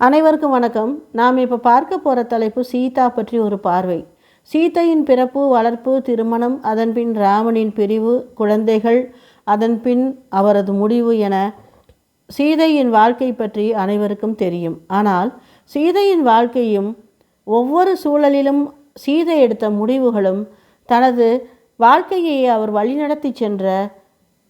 அனைவருக்கும் வணக்கம். நாம் இப்போ பார்க்க போகிற தலைப்பு சீதா பற்றி ஒரு பார்வை. சீதையின் பிறப்பு வளர்ப்பு திருமணம் அதன்பின் ராமனின் பிரிவு குழந்தைகள் அதன்பின் அவரது முடிவு என சீதையின் வாழ்க்கை பற்றி அனைவருக்கும் தெரியும். ஆனால் சீதையின் வாழ்க்கையும் ஒவ்வொரு சூழலிலும் சீதை எடுத்த முடிவுகளும் தனது வாழ்க்கையை அவர் வழிநடத்தி சென்ற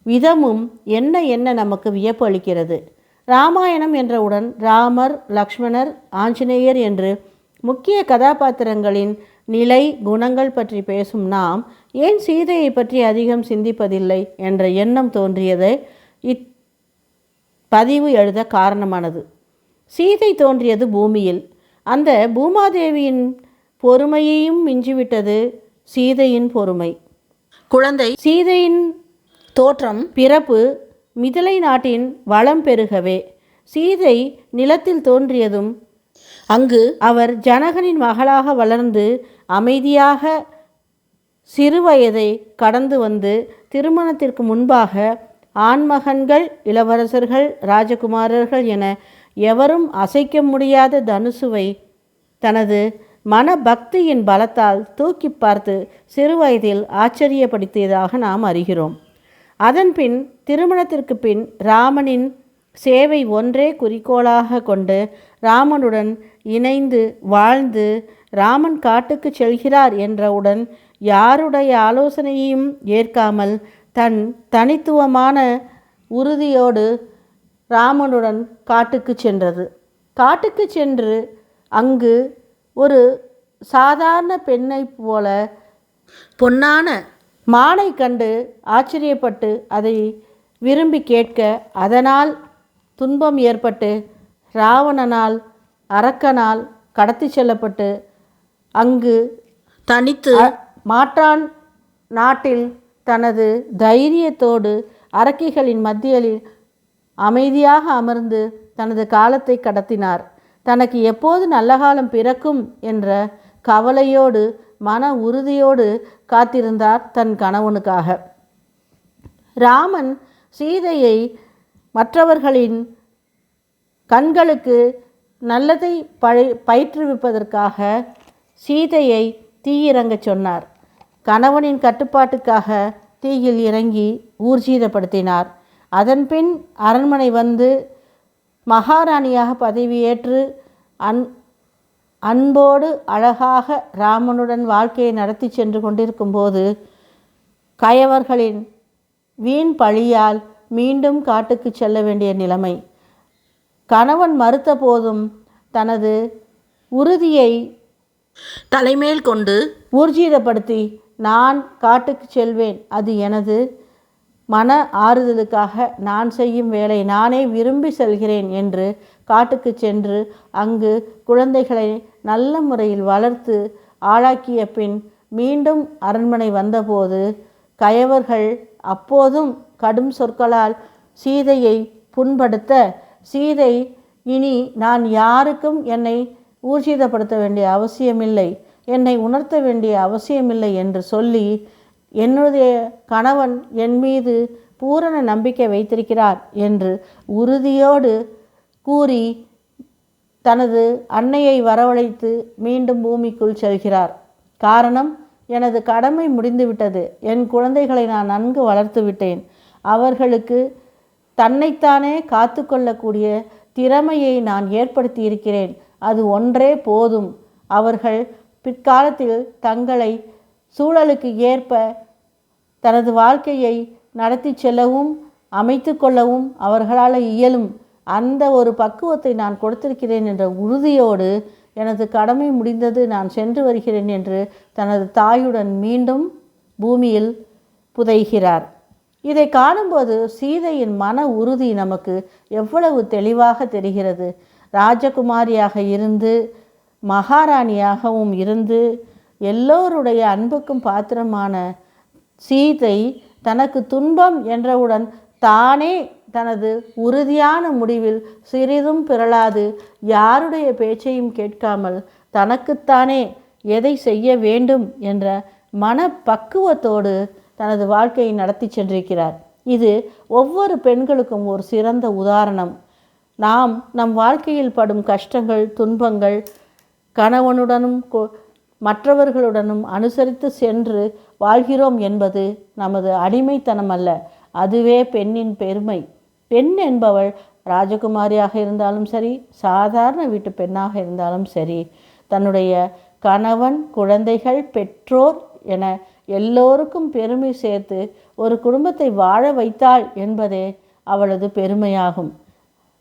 விதமும் என்ன என்ன நமக்கு வியப்பு அளிக்கிறது ராமாயணம் என்றவுடன் ராமர் லக்ஷ்மணர் ஆஞ்சநேயர் என்று முக்கிய கதாபாத்திரங்களின் நிலை குணங்கள் பற்றி பேசும் நாம் ஏன் சீதையை பற்றி அதிகம் சிந்திப்பதில்லை என்ற எண்ணம் தோன்றியதை இத் பதிவு எழுத காரணமானது. சீதை தோன்றியது பூமியில். அந்த பூமாதேவியின் பொறுமையையும் மிஞ்சிவிட்டது சீதையின் பொறுமை. குழந்தை. சீதையின் தோற்றம். பிறப்பு மிதிலை நாட்டின் வளம் பெருகவே. சீதை நிலத்தில் தோன்றியதும் அங்கு அவர் ஜனகனின் மகளாக வளர்ந்து அமைதியாக சிறுவயதை கடந்து வந்து திருமணத்திற்கு முன்பாக ஆண்மகன்கள் இளவரசர்கள் ராஜகுமாரர்கள் என எவரும் அசைக்க முடியாத தனுசுவை தனது மன பக்தியின் பலத்தால் தூக்கி பார்த்து சிறுவயதில் ஆச்சரியப்படுத்தியதாக நாம் அறிகிறோம். அதன்பின் திருமணத்திற்கு பின் ராமனின் சேவை ஒன்றே குறிக்கோளாக கொண்டு ராமனுடன் இணைந்து வாழ்ந்து ராமன் காட்டுக்கு செல்கிறார் என்றவுடன் யாருடைய ஆலோசனையையும் ஏற்காமல் தன் தனித்துவமான உறுதியோடு ராமனுடன் காட்டுக்கு சென்றது. காட்டுக்கு சென்று அங்கு ஒரு சாதாரண பெண்ணைப் போல பொன்னான மானை கண்டு ஆச்சரியப்பட்டு அதை விரும்பி கேட்க அதனால் துன்பம் ஏற்பட்டு ராவணனால் அரக்கனால் கடத்தி செல்லப்பட்டு அங்கு தனித்து மாற்றான் நாட்டில் தனது தைரியத்தோடு அரக்கிகளின் மத்தியில் அமைதியாக அமர்ந்து தனது காலத்தை கடத்தினார். தனக்கு எப்போது நல்ல காலம் பிறக்கும் என்ற கவலையோடு மன உறுதியோடு காத்திருந்தார் தன் கணவனுக்காக. ராமன் சீதையை மற்றவர்களின் கண்களுக்கு நல்லதை பழி பயிற்றுவிப்பதற்காக சீதையை தீயிறங்கச் சொன்னார். கணவனின் கட்டுப்பாட்டுக்காக தீயில் இறங்கி ஊர்ஜீதப்படுத்தினார். அதன்பின் அரண்மனை வந்து மகாராணியாக பதவியேற்று அன் அன்போடு அழகாக ராமனுடன் வாழ்க்கையை நடத்தி சென்று கொண்டிருக்கும்போது கயவர்களின் வீண் பழியால் மீண்டும் காட்டுக்கு செல்ல வேண்டிய நிலைமை. கணவன் மறுத்த போதும் தனது உறுதியை தலைமேல் கொண்டு ஊர்ஜிதப்படுத்தி நான் காட்டுக்கு செல்வேன் அது எனது மன ஆறுதலுக்காக நான் செய்யும் வேலை நானே விரும்பி செல்கிறேன் என்று காட்டுக்கு சென்று அங்கு குழந்தைகளை நல்ல முறையில் வளர்த்து ஆளாக்கிய பின் மீண்டும் அரண்மனை வந்தபோது கயவர்கள் அப்போதும் கடும் சொற்களால் சீதையை புண்படுத்த சீதை இனி நான் யாருக்கும் என்னை ஊர்ஜிதப்படுத்த வேண்டிய அவசியமில்லை என்னை உணர்த்த வேண்டிய அவசியமில்லை என்று சொல்லி என்னுடைய கணவன் என் மீது பூரண நம்பிக்கை வைத்திருக்கிறார் என்று உறுதியோடு கூறி தனது அன்னையை வரவழைத்து மீண்டும் பூமிக்குள் செல்கிறார். காரணம் எனது கடமை முடிந்துவிட்டது. என் குழந்தைகளை நான் நன்கு வளர்த்து விட்டேன். அவர்களுக்கு தன்னைத்தானே காத்து கொள்ளக்கூடிய திறமையை நான் ஏற்படுத்தி இருக்கிறேன் அது ஒன்றே போதும். அவர்கள் பிற்காலத்தில் தங்களை சூழலுக்கு ஏற்ப தனது வாழ்க்கையை நடத்தி செல்லவும் அமைத்து கொள்ளவும் அவர்களால் இயலும். அந்த ஒரு பக்குவத்தை நான் கொடுத்திருக்கிறேன் என்ற உறுதியோடு எனது கடமை முடிந்தது நான் சென்று வருகிறேன் என்று தனது தாயுடன் மீண்டும் பூமியில் புதைகிறார். இதை காணும்போது சீதையின் மன உறுதி நமக்கு எவ்வளவு தெளிவாக தெரிகிறது. ராஜகுமாரியாக இருந்து மகாராணியாகவும் இருந்து எல்லோருடைய அன்புக்கும் பாத்திரமான சீதை தனக்கு துன்பம் என்றவுடன் தானே தனது உறுதியான முடிவில் சிறிதும் பிறளாது யாருடைய பேச்சையும் கேட்காமல் தனக்குத்தானே எதை செய்ய வேண்டும் என்ற மனப்பக்குவத்தோடு தனது வாழ்க்கையை நடத்தி சென்றிருக்கிறார். இது ஒவ்வொரு பெண்களுக்கும் ஒரு சிறந்த உதாரணம். நாம் நம் வாழ்க்கையில் படும் கஷ்டங்கள் துன்பங்கள் கணவனுடனும் கொ- மற்றவர்களுடனும் அனுசரித்து சென்று வாழ்கிறோம் என்பது நமது அடிமைத்தனம் அல்ல அதுவே பெண்ணின் பெருமை. பெண் என்பவள் ராஜகுமாரியாக இருந்தாலும் சரி சாதாரண வீட்டு பெண்ணாக இருந்தாலும் சரி தன்னுடைய கணவன் குழந்தைகள் பெற்றோர் என எல்லோருக்கும் பெருமை சேர்த்து ஒரு குடும்பத்தை வாழ வைத்தாள் என்பதே அவளது பெருமையாகும்.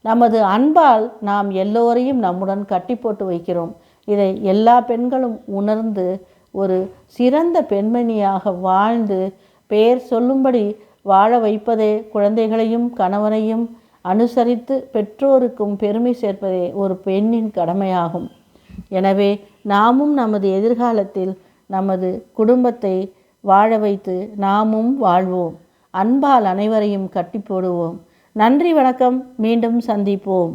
நமது அன்பால் நாம் எல்லோரையும் நம்முடன் கட்டி போட்டு வைக்கிறோம். இதை எல்லா பெண்களும் உணர்ந்து ஒரு சிறந்த பெண்மணியாக வாழ்ந்து பெயர் சொல்லும்படி வாழ வைப்பதே குழந்தைகளையும் கணவனையும் அனுசரித்து பெற்றோருக்கும் பெருமை சேர்ப்பதே ஒரு பெண்ணின் கடமையாகும். எனவே நாமும் நமது எதிர்காலத்தில் நமது குடும்பத்தை வாழ வைத்து நாமும் வாழ்வோம். அன்பால் அனைவரையும் கட்டி போடுவோம். நன்றி வணக்கம். மீண்டும் சந்திப்போம்.